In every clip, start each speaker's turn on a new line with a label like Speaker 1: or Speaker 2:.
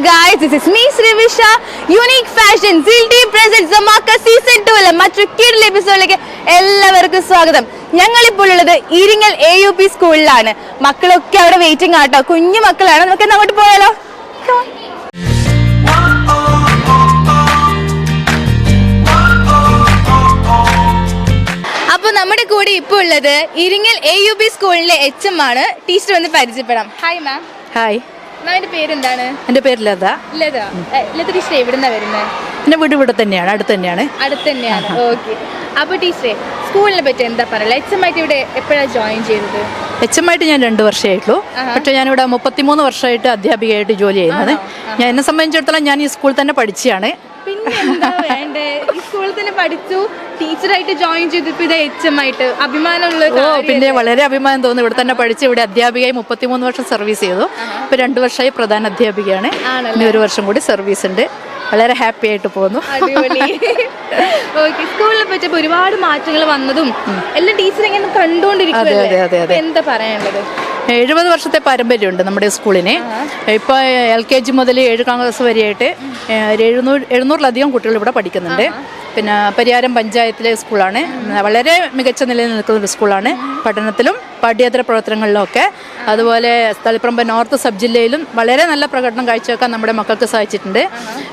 Speaker 1: guys, this is me Srivisha, Unique Fashion, ZLT presents Zamaka season 2 ലെ മറ്റൊരു കിടിൽ എപ്പിസോഡിലേക്ക് എല്ലാവർക്കും സ്വാഗതം. ഞങ്ങളിപ്പോൾ ഉള്ളത് ഇരിങ്ങൽ എ യു പി സ്കൂളിലാണ് മക്കളൊക്കെ അവിടെ വെയിറ്റിംഗ് ആട്ടോ. കുഞ്ഞു മക്കളാണ്. നമുക്ക് അങ്ങോട്ട് പോയാലോ. അപ്പൊ നമ്മുടെ കൂടെ ഇപ്പോൾ ഉള്ളത് ഇരിങ്ങൽ എ യു പി സ്കൂളിലെ എച്ച് എം ആണ്. ടീച്ചർ വന്ന് പരിചയപ്പെടാം. ഹായ് മാം
Speaker 2: ഹായ്
Speaker 1: മാമിന്റെ പേരെന്താണ്?
Speaker 2: എന്റെ പേര് ലത.
Speaker 1: ലത. ടീച്ചർ എവിടുന്നാ വരുന്നത്
Speaker 2: എന്റെ വീട് ഇവിടെ തന്നെയാണ് അടുത്ത് തന്നെയാണ്.
Speaker 1: അടുത്ത് തന്നെയാണ്. ഓക്കെ. അപ്പൊ ടീച്ചറെ സ്കൂളിനെ പറ്റി എന്താ പറയല എച്ച് എം ആയിട്ട് ഇവിടെ എപ്പോഴാണ് ജോയിൻ ചെയ്തത്?
Speaker 2: എച്ച് എം ആയിട്ട് ഞാൻ രണ്ട് വർഷമായിട്ടുള്ളൂ. പക്ഷേ ഞാനിവിടെ മുപ്പത്തിമൂന്ന് വർഷമായിട്ട് അധ്യാപികയായിട്ട് ജോലി ചെയ്യുന്നത്. ഞാൻ എന്നെ സംബന്ധിച്ചിടത്തോളം ഞാൻ ഈ സ്കൂളിൽ തന്നെ പഠിച്ചതാണ്
Speaker 1: എന്താ വേണ്ടേ? സ്കൂളിൽ തന്നെ പഠിച്ചു. ടീച്ചറായിട്ട് ജോയിൻ ചെയ്തപ്പോ ഇത് എച്ച് എം ആയിട്ട്. അഭിമാനമുള്ള
Speaker 2: ഓ പിന്നെ വളരെ അഭിമാനം തോന്നുന്നു. ഇവിടെ തന്നെ പഠിച്ച് ഇവിടെ അധ്യാപികയായി മുപ്പത്തിമൂന്ന് വർഷം സർവീസ് ചെയ്തു. ഇപ്പൊ രണ്ടു വർഷമായി പ്രധാന അധ്യാപികയാണ്. ഇനി ഒരു വർഷം കൂടി സർവീസ് ഉണ്ട്. വളരെ ഹാപ്പി ആയിട്ട് പോകുന്നു.
Speaker 1: സ്കൂളിനെ പറ്റി ഒരുപാട് മാറ്റങ്ങൾ വന്നതും എല്ലാം ടീച്ചർ ഇങ്ങനെ കണ്ടുകൊണ്ടിരിക്കുകയല്ലേ എന്താ പറയാനുള്ളത്?
Speaker 2: എഴുപത് വർഷത്തെ പാരമ്പര്യമുണ്ട് നമ്മുടെ സ്കൂളിന്. ഇപ്പോൾ എൽ കെ ജി മുതൽ ഏഴ് ക്ലാസ് വരെയായിട്ട് എഴുന്നൂറ് എഴുന്നൂറിലധികം കുട്ടികൾ ഇവിടെ പഠിക്കുന്നുണ്ട്. പിന്നെ പരിയാരം പഞ്ചായത്തിലെ സ്കൂളാണ്. വളരെ മികച്ച നിലയിൽ നിൽക്കുന്ന ഒരു സ്കൂളാണ്. പഠനത്തിലും പാഠ്യേതര പ്രവർത്തനങ്ങളിലുമൊക്കെ അതുപോലെ തളിപ്പറമ്പ് നോർത്ത് സബ് ജില്ലയിലും വളരെ നല്ല പ്രകടനം കാഴ്ചവെക്കാൻ നമ്മുടെ മക്കൾക്ക് സാധിച്ചിട്ടുണ്ട്.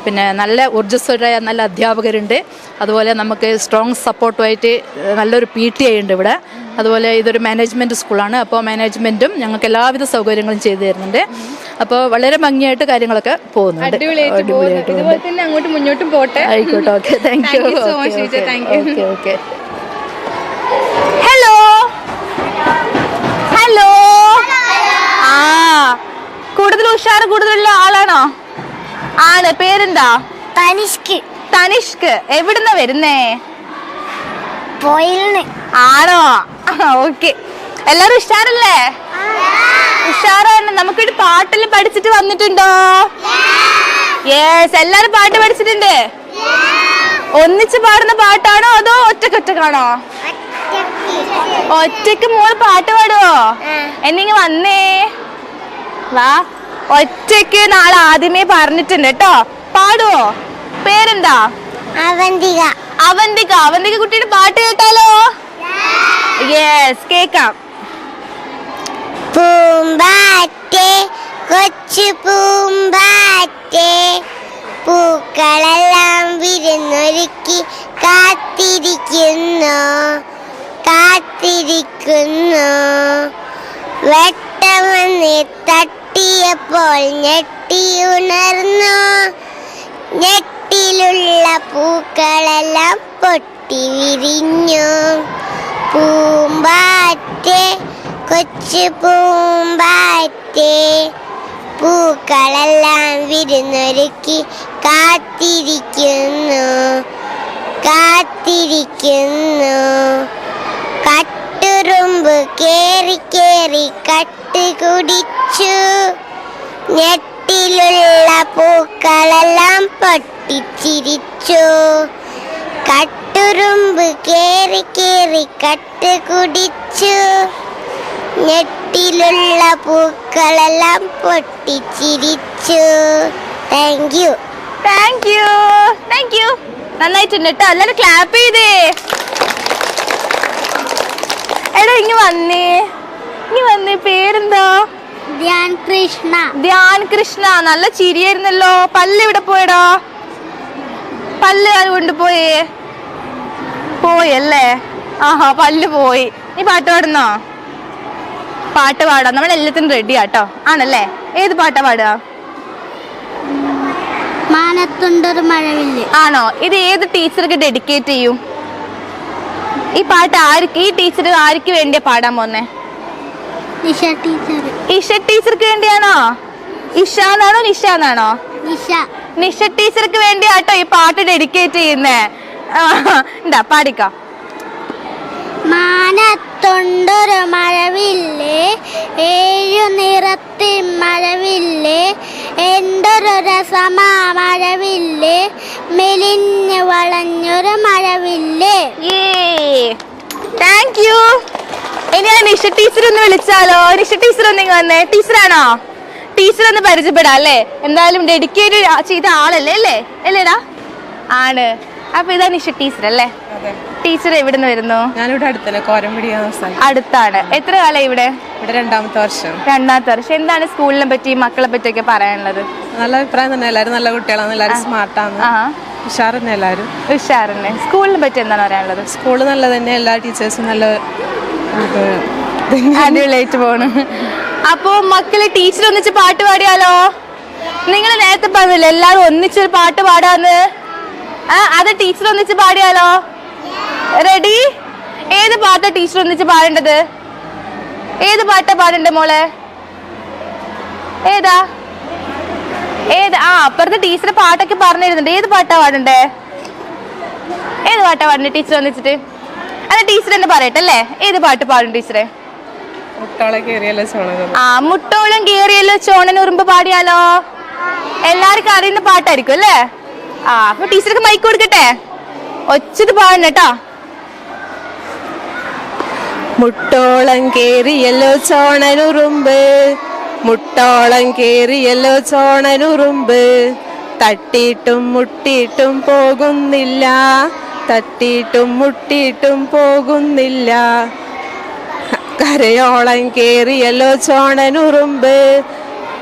Speaker 2: പിന്നെ നല്ല ഊർജസ്വരായ നല്ല അധ്യാപകരുണ്ട്. അതുപോലെ നമുക്ക് സ്ട്രോങ് സപ്പോർട്ടുമായിട്ട് നല്ലൊരു പി ടി ഐ ഉണ്ട് ഇവിടെ. അതുപോലെ ഇതൊരു മാനേജ്മെന്റ് സ്കൂളാണ് അപ്പോൾ മാനേജ്മെന്റും ഞങ്ങൾക്ക് എല്ലാവിധ സൗകര്യങ്ങളും ചെയ്തു തരുന്നുണ്ട്. അപ്പോൾ വളരെ ഭംഗിയായിട്ട് കാര്യങ്ങളൊക്കെ പോകുന്നുണ്ട്.
Speaker 1: അടിപൊളിയായിട്ട് പോകുന്നു. ഇതുപോലെ തന്നെ അങ്ങോട്ട് മുന്നോട്ടും പോട്ടെ.
Speaker 2: ആയിക്കോട്ടെ. Okay thank you. Okay okay
Speaker 1: hello hello ആ കൂടുതൽ ഉഷാർ കൂടുതലുള്ള ആളാണോ? ആണ്. പേരെന്താ?
Speaker 3: തനിഷ്ക്.
Speaker 1: തനിഷ്ക്. എവിടുന്ന വരുന്നേ?
Speaker 3: പോയിലിന്.
Speaker 1: ആണോ? ഓക്കെ. എല്ലാരും ഉഷാറല്ലേ? ഉഷാറാണ്. നമുക്കൊരു പാട്ടെല്ലാം പഠിച്ചിട്ട് വന്നിട്ടുണ്ടോ? യെസ് എല്ലാരും പാട്ട് പഠിച്ചിട്ടുണ്ട്? ഒന്നിച്ച് പാടുന്ന പാട്ടാണോ അതോ ഒറ്റക്കൊറ്റക്കാണോ? ഒറ്റയ്ക്ക് മോൾ പാട്ട് പാടുവോ? എന്നിങ്ങ വന്നേ. വാ. ഒറ്റയ്ക്ക് നാളെ ആദ്യമേ പറഞ്ഞിട്ടുണ്ട് കേട്ടോ. പാടുവോ? പേരെന്താ?
Speaker 3: അവന്തിക.
Speaker 1: അവന്തിക. അവന്തിക കുട്ടിയുടെ പാട്ട് കേട്ടാലോ? യെസ് കേക്കാം.
Speaker 3: പൂമ്പാറ്റേ കൊച്ചു പൂമ്പാറ്റേ. പൂക്കളെല്ലാം വിരുന്നൊരുക്കി കാത്തിരിക്കുന്നു കാത്തിരിക്കുന്നു. വെട്ടമെന്ന് തട്ടിയപ്പോൾ ഞെട്ടിയുണർന്നു ഞെട്ടിലുള്ള പൂക്കളെല്ലാം പൊട്ടി വിരിഞ്ഞു. പൂമ്പാറ്റേ കൊച്ചു പൂമ്പാറ്റേ. പൂക്കളെല്ലാം വിരുന്നൊരുക്കി കാത്തിരിക്കുന്നു കാത്തിരിക്കുന്നു. കട്ടുറുമ്പ് കേറി കേറി കട്ട് കുടിച്ചു. ഞെട്ടിലുള്ള പൂക്കളെല്ലാം പൊട്ടിച്ചിരിച്ചു. കട്ടുറുമ്പ് കേറി കേറി കട്ട് കുടിച്ചു. ഞെട്ടിലുള്ള പൂക്കളെല്ലാം പൊട്ടിച്ചിരിച്ചു thank you
Speaker 1: thank you thank you നന്നായിട്ടുണ്ട് കേട്ടോ എല്ലാരും ക്ലാപ്പ് ചെയ്തേ. എടാ ഇങ്ങ് വന്നേ. ഇങ്ങ് വന്നേ പേരെന്താ?
Speaker 3: ധ്യാൻ കൃഷ്ണ.
Speaker 1: ധ്യാൻ കൃഷ്ണ നല്ല ചിരിയായിരുന്നല്ലോ. പല്ല് ഇവിടെ പോയടാ? പല്ല് കൊണ്ടുപോയേ? പോയല്ലേ? ആഹാ പല്ല് പോയി. നീ പാട്ട് പാടുന്നോ? പാട്ട് പാടാം. നമ്മൾ എല്ലാത്തിനും റെഡി ആട്ടോ ആണല്ലേ? ഏത് പാട്ടാ പാടുക?
Speaker 3: മാനത്തുണ്ടൊരു മഴവില്ല്.
Speaker 1: ആണോ? ഇത് ഏത് ടീച്ചർക്ക് ഡെഡിക്കേറ്റ് ചെയ്യും? ഈ പാട്ട് ആർക്ക് ഈ ടീച്ചർ ആർക്ക് വേണ്ടിയാ പാടാൻ പോന്നെ?
Speaker 3: നിഷ ടീച്ചർ
Speaker 1: ഇഷ ടീച്ചർക്ക് വേണ്ടിയാണോ? ഇഷ എന്നാണോ? നിഷ എന്നാണോ?
Speaker 3: നിഷ.
Speaker 1: നിഷ ടീച്ചർക്ക് വേണ്ടിയാട്ടോ ഈ പാട്ട് ഡെഡിക്കേറ്റ് ചെയ്യുന്നേ. എന്താ പാടിക്കോ.
Speaker 3: മാനത്തൊണ്ടൊരു മഴവില്ലേ? ഏഴു നിറത്തിൽ മഴവില്ലേ? എന്തൊരു രസമാ മഴവില്ലേ? മെലിഞ്ഞു വളഞ്ഞൊരു മഴവില്ലേ?
Speaker 1: താങ്ക് യു ഇനി നിഷ ടീച്ചർ ഒന്ന് വിളിച്ചാലോ? നിഷ ടീച്ചർ ഒന്നിങ്ങ് വന്നേ. ടീച്ചറാണോ ടീച്ചർ ഒന്ന് പരിചയപ്പെടാം അല്ലേ? എന്തായാലും ഡെഡിക്കേറ്റ് ചെയ്ത ആളല്ലേ അല്ലേ? അല്ലേടാ? ആണ്. അപ്പൊ ഇതാ നിഷ ടീച്ചർ അല്ലേ? ടീച്ചർ എവിടെ നിന്ന് വരുന്നു?
Speaker 4: ഞാനിവിടെ അടുത്തല്ലേ കോരമ്പടി
Speaker 1: അടുത്താണ്. എത്ര കാലം ഇവിടെ?
Speaker 4: ഇവിടെ രണ്ടാമത്തെ വർഷം.
Speaker 1: രണ്ടാമത്തെ വർഷം. എന്താണ് സ്കൂളിനെ പറ്റി മക്കളെ പറ്റി ഒക്കെ പറയാനുള്ളത്?
Speaker 4: നല്ല അഭിപ്രായം തന്നെ. എല്ലാവരും നല്ല കുട്ടികളാണ്. എല്ലാവരും സ്മാർട്ടാണ്. ഉഷാറന്നെ എല്ലാവരും
Speaker 1: ഉഷാറിനെ സ്കൂളിനെ പറ്റി എന്താണ് പറയാനുള്ളത്?
Speaker 4: സ്കൂൾ നല്ല തന്നെ. എല്ലാ ടീച്ചേഴ്സും നല്ല
Speaker 1: അടിപൊളിയായിട്ട് പോണു. അപ്പൊ മക്കൾ ടീച്ചർ ഒന്നിച്ച് പാട്ട് പാടിയാലോ? നിങ്ങൾ നേരത്തെ പറഞ്ഞില്ല എല്ലാരും ഒന്നിച്ചൊരു പാട്ട് പാടാന്ന്? അത് ടീച്ചർ ഒന്നിച്ച് പാടിയാലോ? റെഡി ഏത് പാട്ടാ ടീച്ചർ ഒന്നിച്ച് പാടേണ്ടത്? ഏത് പാട്ടാ പാടണ്ടേ മോളെ? ഏതാ? ഏത്? ആ അപ്പുറത്തെ ടീച്ചർ പാട്ടൊക്കെ പറഞ്ഞിരുന്നുണ്ട് ഏത് പാട്ടാ പാടണ്ടേ? ഏത് പാട്ടാ പാടണ്ടേ ടീച്ചർ ഒന്നിച്ചിട്ട്? അല്ല ടീച്ചർ എന്നെ പറയട്ടെ അല്ലേ? ഏത് പാട്ട് പാടും ടീച്ചറെ ആ മുട്ടോളം കേറിയല്ലോ ചോണനുറുമ്പ് പാടിയാലോ? എല്ലാവർക്കും അറിയുന്ന പാട്ടായിരിക്കും അല്ലേ? ആ അപ്പൊ ടീച്ചർക്ക് മൈക്ക് കൊടുക്കട്ടെ? ഒച്ചത് പാടണം കേട്ടോ.
Speaker 4: മുട്ടോളം കേറിയല്ലോ ചോണനുറുമ്പ്. മുട്ടോളം കേറിയല്ലോ ചോണനുറുമ്പ്. തട്ടിയിട്ടും മുട്ടിയിട്ടും പോകുന്നില്ല. തട്ടിയിട്ടും മുട്ടിയിട്ടും പോകുന്നില്ല. കരയോളം കേറിയല്ലോ ചോണനുറുമ്പ്.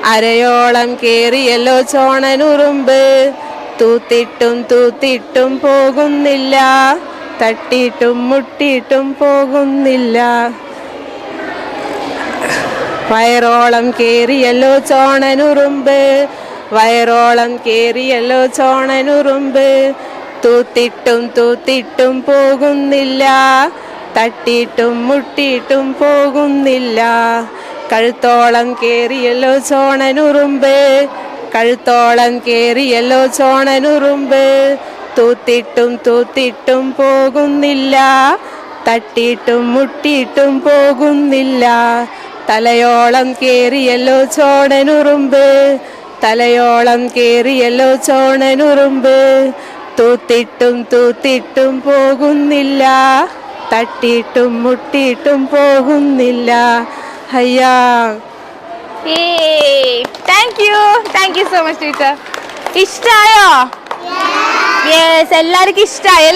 Speaker 4: അരയോളം കേറിയല്ലോ ചോണനുറുമ്പ്. തൂത്തിട്ടും തൂത്തിട്ടും പോകുന്നില്ല. തട്ടിയിട്ടും മുട്ടിയിട്ടും പോകുന്നില്ല. വയറോളം കേറിയല്ലോ ചോണനുറുമ്പ്. വയറോളം കേറിയല്ലോ ചോണനുറുമ്പ്. തൂത്തിട്ടും തൂത്തിട്ടും പോകുന്നില്ല. തട്ടിയിട്ടും മുട്ടിയിട്ടും പോകുന്നില്ല. കഴുത്തോളം കേറിയല്ലോ ചോണനുറുമ്പ്. കഴുത്തോളം കേറിയല്ലോ ചോണനുറുമ്പ്. തൂത്തിട്ടും തൂത്തിട്ടും പോകുന്നില്ല. തട്ടിയിട്ടും മുട്ടിയിട്ടും പോകുന്നില്ല. തലയോളം കേറിയല്ലോ ചോണനുറുമ്പ്. തലയോളം കേറിയല്ലോ ചോണനുറുമ്പ്. തൂത്തിട്ടും തൂത്തിട്ടും പോകുന്നില്ല. തട്ടിയിട്ടും മുട്ടിയിട്ടും പോകുന്നില്ല. അയ്യാ.
Speaker 1: Thank you thank you so much teacher ഇഷ്ടായോ? യെസ് എല്ലാവർക്കും ഇഷ്ടായി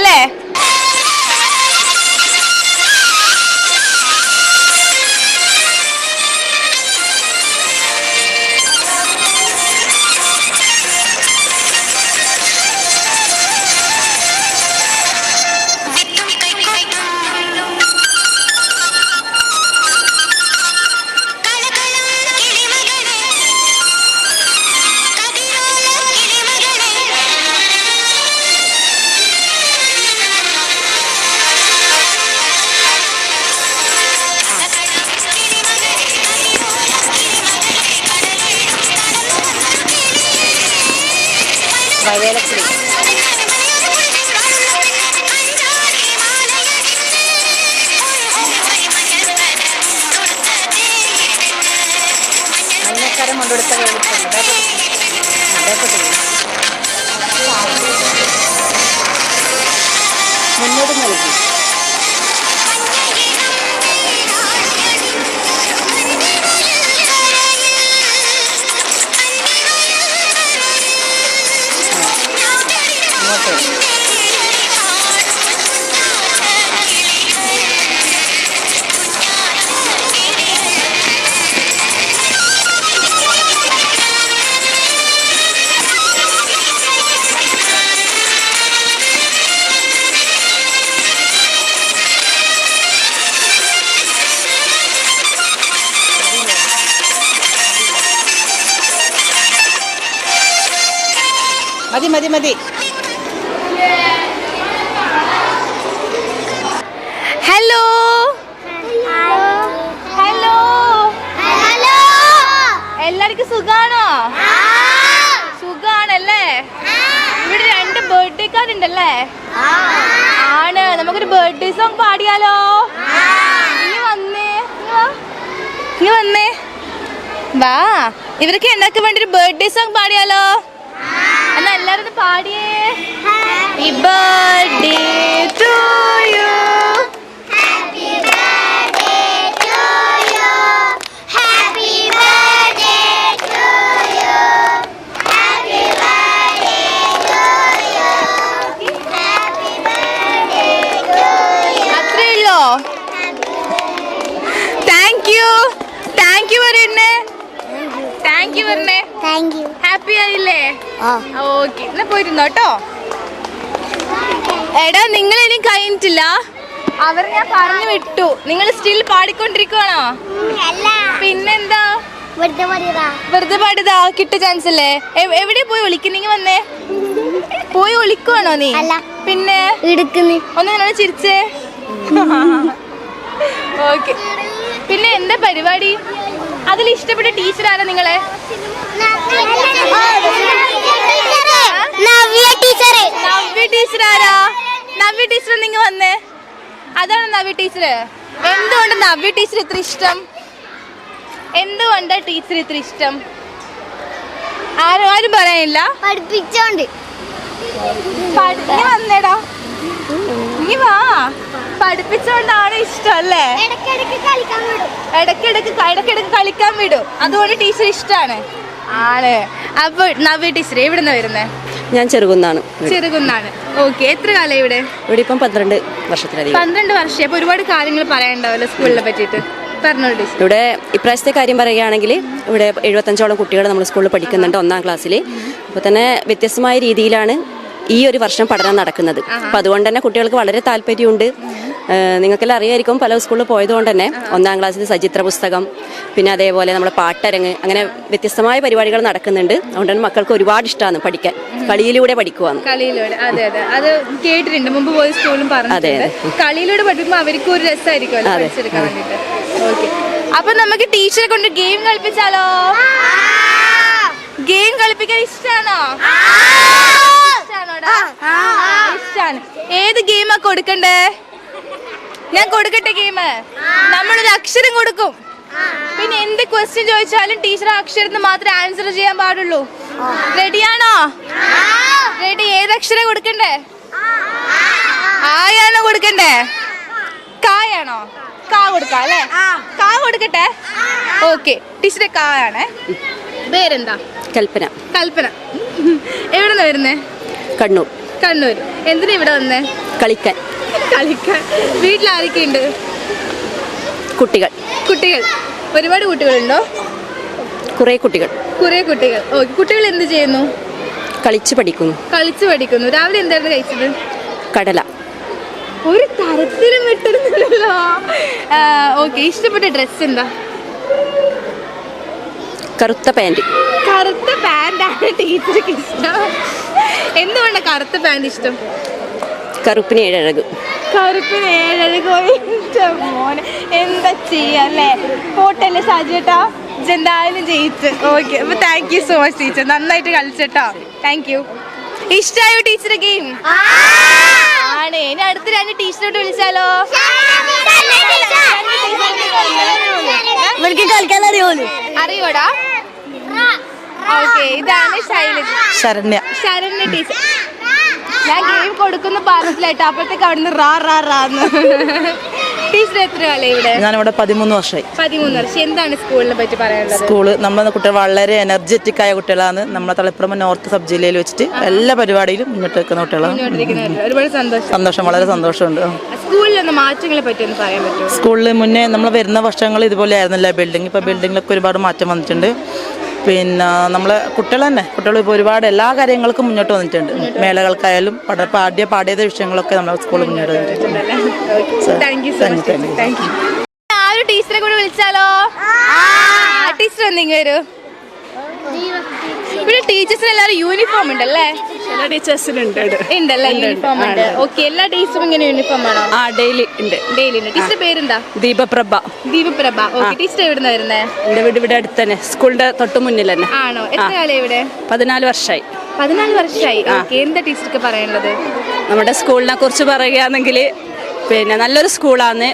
Speaker 4: മതി മതി.
Speaker 1: ഹലോ ഹലോ
Speaker 3: ഹലോ
Speaker 1: എല്ലാവർക്കും സുഖാണോ? സുഖാണല്ലേ? ഇവിടെ രണ്ട് ബർത്ത്ഡേ കാർഡ് ഉണ്ടല്ലേ? ആണ്. നമുക്കൊരു ബർത്ത്ഡേ സോങ് പാടിയാലോ? ഇനി വന്നേ. ഇനി വന്നേ. വാ. ഇവർക്ക് എന്നൊക്കെ വേണ്ടി ഒരു ബർത്ത്ഡേ സോങ് പാടിയാലോ? എന്നാ എല്ലാരും പാടിയേ. Happy birthday to you
Speaker 3: happy birthday to you happy birthday to
Speaker 1: you happy birthday to you happy birthday to you അത്രേ ഉള്ളോ
Speaker 3: താങ്ക് യു താങ്ക് യു വരുന്നേ. താങ്ക് യു വരുന്നേ.
Speaker 1: താങ്ക് യു ഹാപ്പി ആയില്ലേ? Okay. എന്നാ പോയിരുന്നോ കേട്ടോ എടാ നിങ്ങൾ ഇനി കഴിഞ്ഞിട്ടില്ല. അവർ ഞാൻ പറഞ്ഞു വിട്ടു. നിങ്ങൾ സ്റ്റിൽ പാടിക്കൊണ്ടിരിക്കുവാണോ? പിന്നെന്താ?
Speaker 3: വെറുതെ
Speaker 1: പാടിയതാ. കിട്ട ചാൻസ് അല്ലേ? എവിടെ പോയി ഒളിക്കുന്നെങ്കി വന്നേ. പോയി വിളിക്കുവാണോ നീ. പിന്നെ? ഒന്ന് നിന്നോട് ചിരിച്ചേ. ഓക്കെ. പിന്നെ എന്താ പരിപാടി? അതിൽ ഇഷ്ടപ്പെട്ട ടീച്ചർ ആരാ നിങ്ങളെ?
Speaker 3: നവ്യ ടീച്ചറെ.
Speaker 1: നവ്യ ടീച്ചർ ആരാ? നവ്യ ടീച്ചർ നിങ്ങൾ വന്നേ. അതാണ് നവ്യ ടീച്ചർ എന്തുകൊണ്ട് നവ്യ ടീച്ചർ ഇത്ര ഇഷ്ടം? എന്തുകൊണ്ട് ടീച്ചർ ഇത്ര ഇഷ്ടം? ആരും ആരും പറയാനില്ല
Speaker 3: പഠിപ്പിച്ചോണ്ട്.
Speaker 1: വന്നേടാ. നീ വാ. പഠിപ്പിച്ചോണ്ടാണ് ഇഷ്ടം അല്ലേ ഇടക്കിടക്ക് ഇടക്കിടക്ക് കളിക്കാൻ വിടും. അതുകൊണ്ട് ടീച്ചർ ഇഷ്ടമാണ് ആണ്. അപ്പോൾ നവ്യ ടീച്ചർ എവിടുന്ന് വരുന്നേ?
Speaker 5: ഞാൻ ചെറുകുന്നാണ്.
Speaker 1: ചെറുകുന്നാണ്. ഓക്കെ എത്ര കാലം ഇവിടെ?
Speaker 5: ഇവിടെ ഇപ്പം പന്ത്രണ്ട് വർഷത്തിലധികം.
Speaker 1: പന്ത്രണ്ട് വർഷം അപ്പൊ ഒരുപാട് കാര്യങ്ങൾ പറയാനുണ്ടാവല്ലോ സ്കൂളിനെ പറ്റിയിട്ട്.
Speaker 5: ഇവിടെ ഇപ്രാവശ്യത്തെ കാര്യം പറയുകയാണെങ്കിൽ ഇവിടെ എഴുപത്തഞ്ചോളം കുട്ടികൾ നമ്മൾ സ്കൂളിൽ പഠിക്കുന്നുണ്ട് ഒന്നാം ക്ലാസ്സിൽ. അപ്പോൾ തന്നെ വ്യത്യസ്തമായ രീതിയിലാണ് ഈ ഒരു വർഷം പഠനം നടക്കുന്നത്. അപ്പം അതുകൊണ്ട് തന്നെ കുട്ടികൾക്ക് വളരെ താല്പര്യമുണ്ട്. നിങ്ങൾക്കെല്ലാം അറിയായിരിക്കും പല സ്കൂളിൽ പോയതുകൊണ്ട് തന്നെ ഒന്നാം ക്ലാസ്സിൽ സചിത്ര പുസ്തകം പിന്നെ അതേപോലെ നമ്മുടെ പാട്ടരങ്ങ് അങ്ങനെ വ്യത്യസ്തമായ പരിപാടികൾ നടക്കുന്നുണ്ട്. അതുകൊണ്ട് തന്നെ മക്കൾക്ക് ഒരുപാട് ഇഷ്ടമാണ് പഠിക്കാൻ. കളിയിലൂടെ പഠിക്കുവാണ്.
Speaker 1: കളിയിലൂടെ. അതെ അതെ. അത് കേട്ടിട്ടുണ്ട്. മുമ്പ് പോയ സ്കൂളിലും
Speaker 5: അതെ,
Speaker 1: കളിയിലൂടെ പഠിക്കുമ്പോൾ അവർക്ക് ഒരു രസമായിരിക്കും. പഠിച്ചെടുക്കാൻ ഓക്കെ. അപ്പൊ നമുക്ക് ടീച്ചറെ കൊണ്ട് ഗെയിം കളിപ്പിച്ചാലോ? ഗെയിം കളിപ്പിക്കാൻ ഇഷ്ടമാണോ ഇഷ്ടാണ് ഏത് ഗെയിമാ കൊടുക്കണ്ടേ? ഞാൻ കൊടുക്കട്ടെ ഗെയിം നമ്മളൊരു അക്ഷരം കൊടുക്കും. പിന്നെ എന്ത് ക്വസ്റ്റ്യൻ ചോദിച്ചാലും ടീച്ചർ ആ അക്ഷരത്തിന് മാത്രമേ ആൻസർ ചെയ്യാൻ പാടുള്ളൂ. റെഡിയാണോ റെഡി ഏത് അക്ഷരം കൊടുക്കണ്ടേ? ആയാണോ കൊടുക്കണ്ടേ? കായാണോ? കാ കൊടുക്കാം അല്ലേ? കാ കൊടുക്കട്ടെ? ഓക്കെ ടീച്ചറെ കായാണേ. പേരെന്താ?
Speaker 5: കൽപ്പന.
Speaker 1: കൽപ്പന. എവിടെന്നാ വരുന്നേ?
Speaker 5: കണ്ണൂർ.
Speaker 1: കണ്ണൂർ. എന്തിനാ ഇവിടെ വന്നേ?
Speaker 5: കളിക്കാൻ.
Speaker 1: കളിക്കാൻ. വീട്ടിൽ ആരൊക്കെയുണ്ട്
Speaker 5: കുട്ടികൾ.
Speaker 1: കുട്ടികൾ. ഒരുപാട് കുട്ടികളുണ്ടോ?
Speaker 5: കുറേ കുട്ടികൾ.
Speaker 1: കുറെ കുട്ടികൾ. ഓക്കെ കുട്ടികൾ എന്ത് ചെയ്യുന്നു?
Speaker 5: കളിച്ചു പഠിക്കുന്നു.
Speaker 1: കളിച്ചു പഠിക്കുന്നു. രാവിലെ എന്തായിരുന്നു കഴിച്ചത്?
Speaker 5: കടല.
Speaker 1: ഒരു തരത്തിലും വിട്ടിരുന്നില്ലല്ലോ ഓക്കെ. ഇഷ്ടപ്പെട്ട ഡ്രസ്സ് എന്താ?
Speaker 5: കറുത്ത പാന്റ്.
Speaker 1: കറുത്ത പാന്റാണ് ടീച്ചർക്ക് ഇഷ്ടം. എന്തുകൊണ്ട് കറുത്ത പാന്റ് ഇഷ്ടം?
Speaker 5: കറുപ്പിന് ഏഴഴക്.
Speaker 1: കറുപ്പിന് ഏഴഴക് മോനെ. എന്താ ചെയ്യല്ലേ പോട്ടല്ലേ സാജേട്ടാ എന്തായാലും ജയിച്ച്. ഓക്കെ അപ്പൊ thank you so much teacher നന്നായിട്ട് കളിച്ചട്ടോ. താങ്ക് യു ഇഷ്ടായോ ടീച്ചർ ഗെയിം ആണ്. ഇനി അടുത്ത് രണ്ട് ടീച്ചറോട് വിളിച്ചാലോ?
Speaker 3: ഇവർക്ക് കളിക്കാൻ അറിയോളൂ
Speaker 1: അറിയോടാ? ഓക്കെ ഇതാണ് ശൈലജ.
Speaker 4: ശരണ്യ.
Speaker 1: ശരണ്യ ടീച്ചർ. ഞാൻ ഗെയിം കൊടുക്കുന്ന പാർട്ടിലായിട്ട് അപ്പോഴത്തേക്ക് അവിടുന്ന് റാ റാ റാന്ന് ടീച്ചർ എത്ര കാലം ഇവിടെ?
Speaker 4: ഞാനിവിടെ പതിമൂന്ന് വർഷമായി
Speaker 1: പതിമൂന്ന് വർഷം. എന്താണ് സ്കൂളിനെ പറ്റി പറയാനുള്ളത്?
Speaker 4: സ്കൂൾ നമ്മളെ കുട്ടികൾ വളരെ എനർജറ്റിക് ആയ കുട്ടികളാണ്. നമ്മളെ തളിപ്പുറം നോർത്ത് സബ് ജില്ലയിൽ വെച്ചിട്ട് എല്ലാ പരിപാടിയിലും മുന്നോട്ട് വെക്കുന്ന കുട്ടികളാണ്.
Speaker 1: ഒരുപാട് സന്തോഷം.
Speaker 4: സന്തോഷം വളരെ സന്തോഷമുണ്ട്.
Speaker 1: സ്കൂളിൽ ഒന്ന് മാറ്റങ്ങളെ പറ്റി ഒന്ന് പറയാൻ പറ്റുമോ?
Speaker 4: സ്കൂളിൽ മുന്നേ നമ്മൾ വരുന്ന വർഷങ്ങൾ ഇതുപോലെ ആയിരുന്നില്ല ബിൽഡിംഗ് ഇപ്പോൾ ബിൽഡിങ്ങിലൊക്കെ ഒരുപാട് മാറ്റം വന്നിട്ടുണ്ട്. പിന്നെ നമ്മളെ കുട്ടികൾ തന്നെ കുട്ടികൾ ഇപ്പോൾ ഒരുപാട് എല്ലാ കാര്യങ്ങൾക്കും മുന്നോട്ട് വന്നിട്ടുണ്ട്. മേളകൾക്കായാലും പഠ പാഠ്യ പാഠ്യേതര വിഷയങ്ങളൊക്കെ നമ്മുടെ സ്കൂളിൽ മുന്നോട്ട് വന്നിട്ടുണ്ട്.
Speaker 1: ആ ഒരു ടീച്ചറെ കൂടെ വിളിച്ചാലോ? ടീച്ചർ എന്തെങ്കിലും വരൂ. ഇവിടെ ടീച്ചേഴ്സിന് എല്ലാവരും യൂണിഫോം ഉണ്ടല്ലേ?
Speaker 6: എല്ലാ ടീച്ചേഴ്സിനുണ്ട്
Speaker 1: ഉണ്ടല്ലേ? യൂണിഫോം ഉണ്ട്. ഓക്കെ എല്ലാ ടീച്ചറും ഇങ്ങനെ യൂണിഫോം ആണോ?
Speaker 6: ആ ഡെയിലി ഉണ്ട്.
Speaker 1: ഡെയിലി ഉണ്ട്. ടീച്ചർ പേരെന്താ?
Speaker 6: ദീപപ്രഭ.
Speaker 1: ദീപപ്രഭ. ഓക്കെ ടീച്ചർ എവിടെ വരുന്നേ?
Speaker 6: എന്റെ വീട് ഇവിടെ അടുത്ത് തന്നെ. സ്കൂളിന്റെ തൊട്ട് മുന്നിൽ തന്നെ.
Speaker 1: ആണോ? എത്ര കാലം ഇവിടെ?
Speaker 6: പതിനാല് വർഷമായി.
Speaker 1: പതിനാല് വർഷമായി. ഓക്കെ എന്താ ടീച്ചർക്ക് പറയാനുള്ളത്?
Speaker 6: നമ്മുടെ സ്കൂളിനെ കുറിച്ച് പറയുകയാണെങ്കിൽ പിന്നെ നല്ലൊരു സ്കൂളാണ്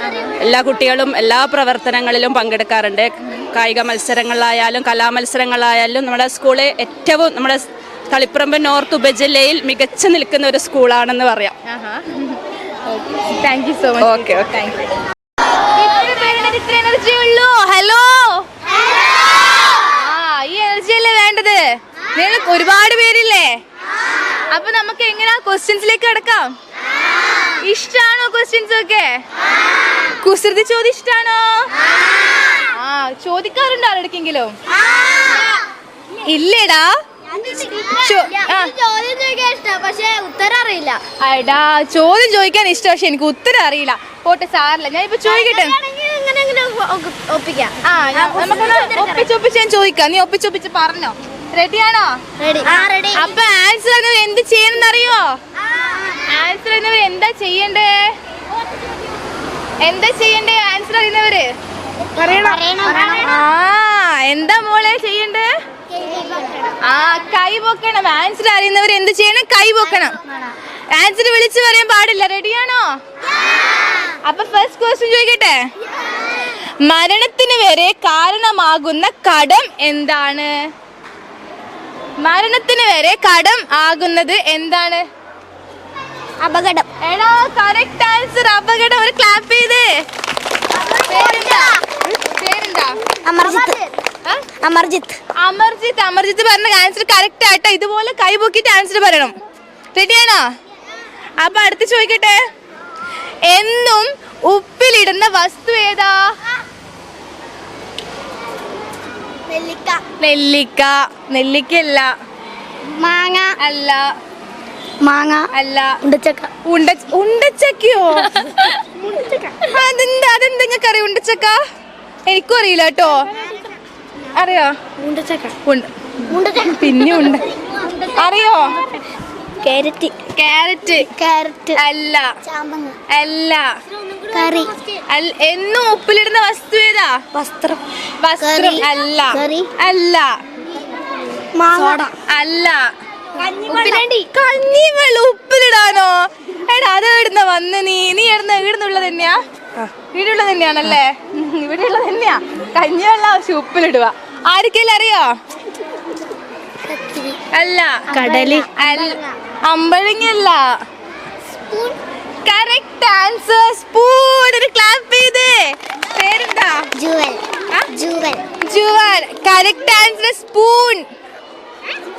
Speaker 6: എല്ലാ കുട്ടികളും എല്ലാ പ്രവർത്തനങ്ങളിലും പങ്കെടുക്കാറുണ്ട്. കായിക മത്സരങ്ങളായാലും കലാമത്സരങ്ങളായാലും നമ്മുടെ സ്കൂളെ ഏറ്റവും നമ്മുടെ തളിപ്പറമ്പ് നോർത്ത് ഉപജില്ലയിൽ മികച്ചു നിൽക്കുന്ന ഒരു സ്കൂളാണെന്ന് പറയാം.
Speaker 1: Thank you so much
Speaker 6: okay.
Speaker 1: Thank you hello ആ ഈ എനർജി അല്ലേ വേണ്ടത്? നിങ്ങൾ ഒരുപാട് പേരില്ലേ? അപ്പൊ നമുക്ക് എങ്ങനെയാ ക്വസ്റ്റ്യൻസിലേക്ക് കിടക്കാം. ഇഷ്ടാണോ ക്വസ്റ്റ്യൻസ് ഒക്കെ? കുസൃതി ചോദ്യം ഇഷ്ടാണോ? ആ ചോദിക്കാറുണ്ടോ ആരോടക്കെങ്കിലും? ഇല്ലേടാ. ആ.
Speaker 3: ചോദ്യം ചോദിക്കാൻ ഇഷ്ടം പക്ഷെ
Speaker 1: എനിക്ക് ഉത്തരം അറിയില്ല. പോട്ടെ സാറില്ല ഞാൻ ഇപ്പൊ ചോദിക്കട്ടെ ആ നമുക്കൊന്ന് ഒപ്പിച്ചൊപ്പിച്ച് ഞാൻ ചോദിക്കാം. നീ ഒപ്പിച്ചൊപ്പിച്ച് പറഞ്ഞോ. റെഡിയാണോ അപ്പൊ ആൻസർ എന്നവർ എന്ത് ചെയ്യണമെന്ന് അറിയോ ആൻസർ എന്നവർ എന്താ ചെയ്യണ്ടേ? എന്താ ചെയ്യണ്ടേ? ആൻസർ അറിയുന്നവര്? ആ എന്താ മോളെ ചെയ്യണ്ടേ? ആ കൈ പൊക്കണം. ആൻസർ അറിയുന്നവർ എന്ത് ചെയ്യണം? കൈ പൊക്കണം. ആൻസർ വിളിച്ചു പറയാൻ പാടില്ല. റെഡിയാണോ അപ്പൊ ഫസ്റ്റ് ക്വസ്റ്റ്യൻ ചോദിക്കട്ടെ? മരണത്തിന് വരെ കാരണമാകുന്ന കടം എന്താണ്? മരണത്തിന് വരെ കടം ആകുന്നത് എന്താണ്?
Speaker 3: അപകടം.
Speaker 1: എടാ കറക്റ്റ് ആൻസർ അപകടം. ഒരു ക്ലാപ്പ് ചെയ്ത്.
Speaker 3: അമർജിത്ത്. അമർജിത്ത്.
Speaker 1: അമർജിത്ത് പറഞ്ഞ ആൻസർ കറക്റ്റ് ആട്ടോ ഇതുപോലെ കൈ പൊക്കിട്ട് ആൻസർ പറയണം. റെഡിയാണോ അപ്പൊ അടുത്ത് ചോദിക്കട്ടെ. എന്നും ഉപ്പിലിടുന്ന വസ്തു ഏതാ?
Speaker 3: നെല്ലിക്ക.
Speaker 1: നെല്ലിക്ക. നെല്ലിക്കല്ല
Speaker 3: മാങ്ങ.
Speaker 1: അല്ല.
Speaker 3: മാങ്ങ.
Speaker 1: അല്ല.
Speaker 3: ഉണ്ടച്ചക്ക.
Speaker 1: ഉണ്ട ഉണ്ടച്ചക്കയോ? അതെന്താ? അതെന്താ നിങ്ങൾക്ക് അറിയാം ഉണ്ടച്ചക്ക? എനിക്കും അറിയില്ല കേട്ടോ. അറിയോ? പിന്നെ ഉണ്ട്. അറിയോ?
Speaker 3: കാരറ്റ് കാരറ്റ്
Speaker 1: അല്ല. അല്ല.
Speaker 3: കറി.
Speaker 1: എന്നും ഉപ്പിലിടുന്ന വസ്തു ഏതാ?
Speaker 3: വസ്ത്രം.
Speaker 1: വസ്ത്രം. അല്ല. അല്ല. അല്ല. കഞ്ഞിവെള്ളം. ഉപ്പിലിടാനോ? എടാ അത് എവിടുന്ന വന്ന് നീ? നീ എവിടുന്ന? ഇവിടുന്നുള്ളത് തന്നെയാ? ഇവിടെയുള്ളത് തന്നെയാണല്ലേ? ഇവിടെയുള്ളത് തന്നെയാ. കഞ്ഞിവെള്ളം ആവശ്യം ഉപ്പിലിടുക. ആർക്കെല്ലാം അറിയോ? അല്ല.
Speaker 3: കടൽ.
Speaker 1: അല്ല. അമ്പഴങ്ങല്ല. കറക്റ്റ് ആൻസർ സ്പൂൺ ഒരു ക്ലാപ്പ് ചെയ്തേ. പേരെന്താ?
Speaker 3: Jewel. Jewel.
Speaker 1: Jewel. Correct answer spoon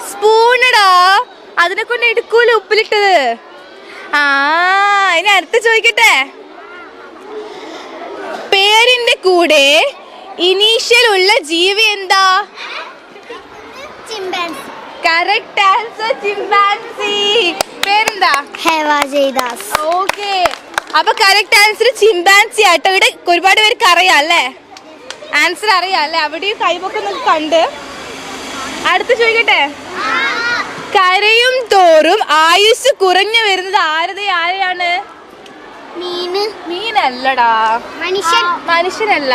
Speaker 1: സ്പൂണടാ. അതിനെ കൊണ്ട് എടുക്കൂല ഉപ്പിലിട്ടത്? ആ ഇനി അടുത്ത് ചോദിക്കട്ടെ. പേരിന്റെ കൂടെ ഇനീഷ്യൽ ഉള്ള ജീവി എന്താ? കറക്റ്റ് ആൻസർ ചിമ്പാൻസി പേരെന്താ?
Speaker 3: ഹേവാജയ്ദാസ്
Speaker 1: ഓക്കെ അപ്പൊ കറക്റ്റ് ആൻസർ ചിമ്പാൻസി ആട്ടോ. ഇവിടെ ഒരുപാട് പേർക്ക് അറിയാം അല്ലേ? ആൻസർ അറിയാം അല്ലേ? അവിടെയും കൈപൊക്കെ കണ്ട് അടുത്ത് ചോദിക്കട്ടെ? കരയും തോറും ആയുസ് കുറഞ്ഞു വരുന്നത് ആരത്? ആരെയാണ്?
Speaker 3: മീന്.
Speaker 1: മീനല്ലടാ.
Speaker 3: മനുഷ്യൻ.
Speaker 1: മനുഷ്യനല്ല.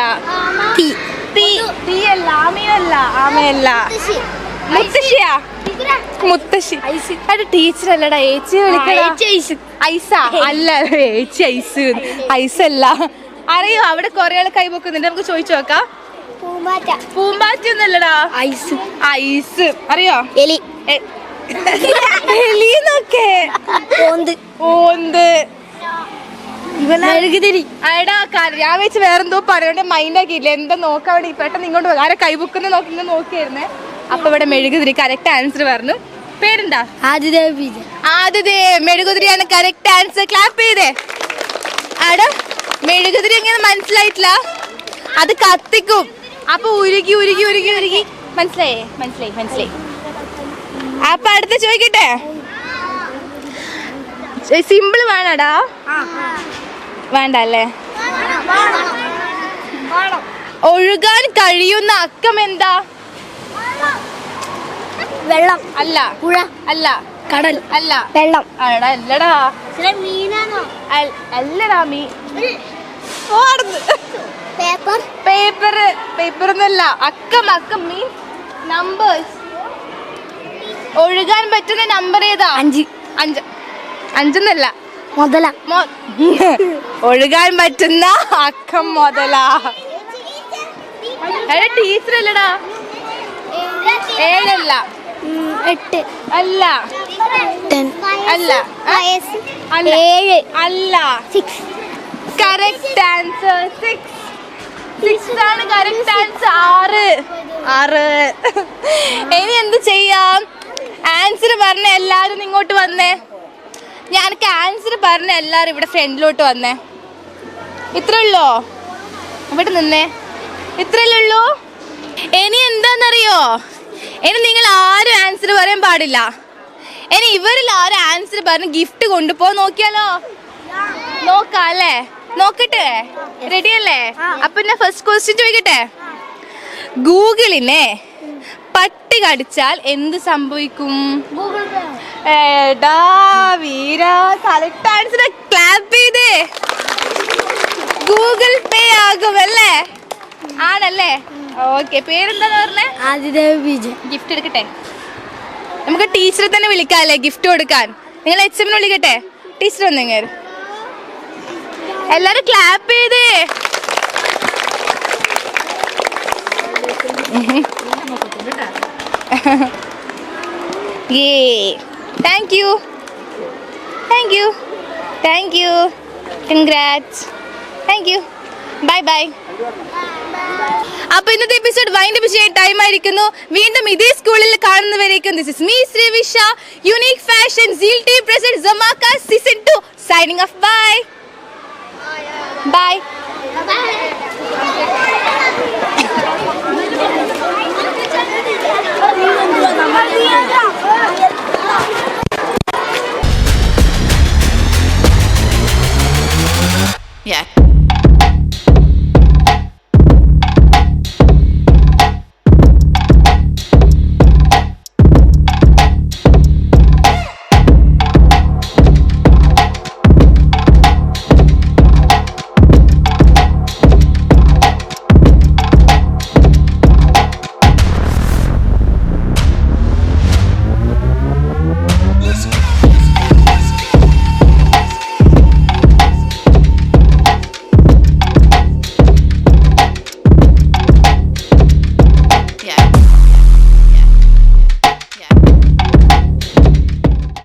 Speaker 3: തീ
Speaker 1: തീ തീയല്ല ആമയല്ല. ആമയല്ല മുത്തശ്ശിയാ? മുത്തശ്ശി. അത് ടീച്ചർ അല്ലടാ ഏച്ചി വിളിക്കടാ. ഐസ. അല്ല ഏച്ചി ഐസ്. ഐസല്ല. അറിയോ അവിടെ കൊറേ ആൾ കൈപൊക്കുന്നുണ്ട് നമുക്ക് ചോദിച്ചു നോക്കാം.
Speaker 3: പൂമ്പാറ്റ.
Speaker 1: പൂമ്പാറ്റ ഒന്നല്ലടാ
Speaker 3: ഐസ്.
Speaker 1: ഐസ്. അറിയോ?
Speaker 3: എലി.
Speaker 1: എലീന്നൊക്കെ.
Speaker 3: ഓന്ത്.
Speaker 1: ഓന്ത്.
Speaker 3: മെഴുകുതിരി.
Speaker 1: അയടാ കാര്യം ഞാൻ വെച്ച് വേറെന്തോ പറയണ്ട മൈൻഡ് ആക്കിയില്ല എന്താ നോക്കാൻ വേണ്ടി പെട്ടെന്ന് ഇങ്ങോട്ട്. ആരെ കൈബുക്കുന്ന നോക്കി ഇങ്ങനെ നോക്കിയായിരുന്നേ. അപ്പൊ ഇവിടെ മെഴുകുതിരി. കറക്റ്റ് ആൻസർ പറഞ്ഞു. പേരെന്താ?
Speaker 3: ആദിദേവ്
Speaker 1: ആദിദേ മെഴുകുതിരിയാണ് കറക്റ്റ് ആൻസർ ക്ലാപ്പ് ചെയ്തേ. ആടാ മെഴുകുതിരി എങ്ങനെ മനസ്സിലായിട്ടില്ല. അത് കത്തിക്കും. അപ്പൊ ഉരുകി ഉരുകി ഉരുകി ഉരുകി. മനസ്സിലായേ? മനസ്സിലായി മനസ്സിലായി. അപ്പൊ അടുത്ത ചോദിക്കട്ടെ? സിമ്പിൾ വേണടാ വേണ്ട. അല്ലേ ഒഴുകാൻ കഴിയുന്ന അക്കം എന്താ?
Speaker 3: വെള്ളം.
Speaker 1: അല്ല.
Speaker 3: പുഴ.
Speaker 1: അല്ല.
Speaker 3: കടൽ.
Speaker 1: അല്ല.
Speaker 3: വെള്ളം.
Speaker 1: അടാ അല്ലടാ.
Speaker 3: മീനാണോ?
Speaker 1: അല്ലടാ മീൻ പോടുന്നു
Speaker 3: പേപ്പർ
Speaker 1: പേപ്പർ പേപ്പർ എന്നല്ല. അക്കം അക്കം മീൻ നമ്പേഴ്സ് ഒഴുകാൻ പറ്റുന്ന നമ്പർ ഏതാ?
Speaker 3: അഞ്ച്.
Speaker 1: അഞ്ച്. അഞ്ചെന്നല്ല.
Speaker 3: മുതല.
Speaker 1: ഒഴുകാൻ പറ്റുന്ന അക്കം മുതല. അല്ല ടീച്ചർ അല്ലടാ. ഏഴല്ല.
Speaker 3: എട്ട്.
Speaker 1: അല്ല. അല്ല. അല്ല.
Speaker 3: ഏഴ്.
Speaker 1: അല്ല.
Speaker 3: Six.
Speaker 1: Correct answer six six ആണ് കറക്റ്റ് ആൻസർ ആറ്. ആറ്. ഇനി എന്ത് ചെയ്യാം? ആൻസർ പറഞ്ഞ എല്ലാരും ഇങ്ങോട്ട് വന്നേ. ഞാൻ ആൻസർ പറഞ്ഞ എല്ലാരും ഇവിടെ ഫ്രണ്ടിലോട്ട് വന്നേ. ഇത്രേ ഉള്ളോ ഇവിടെ നിന്നേ. ഇത്രയല്ലേ ഉള്ളൂ? ഇനി എന്താന്നറിയോ? ഇനി നിങ്ങൾ ആരും ആൻസർ പറയാൻ പാടില്ല. ഇനി ഇവരിൽ ആരും ആൻസർ പറഞ്ഞ് ഗിഫ്റ്റ് കൊണ്ടുപോ നോക്കിയാലോ? നോക്കാം അല്ലേ നോക്കട്ടെ. റെഡി അല്ലേ? അപ്പൊ ഞാൻ ഫസ്റ്റ് ക്വസ്റ്റ്യൻ ചോദിക്കട്ടെ? ഗൂഗിളിനെ പട്ടി കടിച്ചാൽ എന്ത് സംഭവിക്കും? കറക്റ്റ് ആൻസർ ക്ലാപ്പ് ചെയ്തേ. ഗൂഗിൾ പേ ആകും അല്ലേ? ആണല്ലേ? ഓക്കെ പേരെന്താന്ന് പറഞ്ഞേ?
Speaker 3: ആദിദേവ് വിജയ്.
Speaker 1: ഗിഫ്റ്റ് എടുക്കട്ടെ. നമുക്ക് ടീച്ചറെ തന്നെ വിളിക്കാം അല്ലേ ഗിഫ്റ്റ് കൊടുക്കാൻ നിങ്ങൾ എച്ച് എമ്മിന് വിളിക്കട്ടെ? ടീച്ചർ വന്നെങ്കിൽ എല്ലാരും ക്ലാപ്പ് ചെയ്തേ. Thank you thank you thank you congrats thank you bye bye അപ്പൊ ഇന്നത്തെ എപ്പിസോഡ് വൈൻഡ് ചെയ്യാൻ ടൈം ആയിരിക്കുന്നു. വീണ്ടും ഇതേ സ്കൂളിൽ കാണുന്നവരേക്കും this is me Srivisha. Unique fashion seal team present Zamaka season two signing off bye Bye. Bye. Yeah.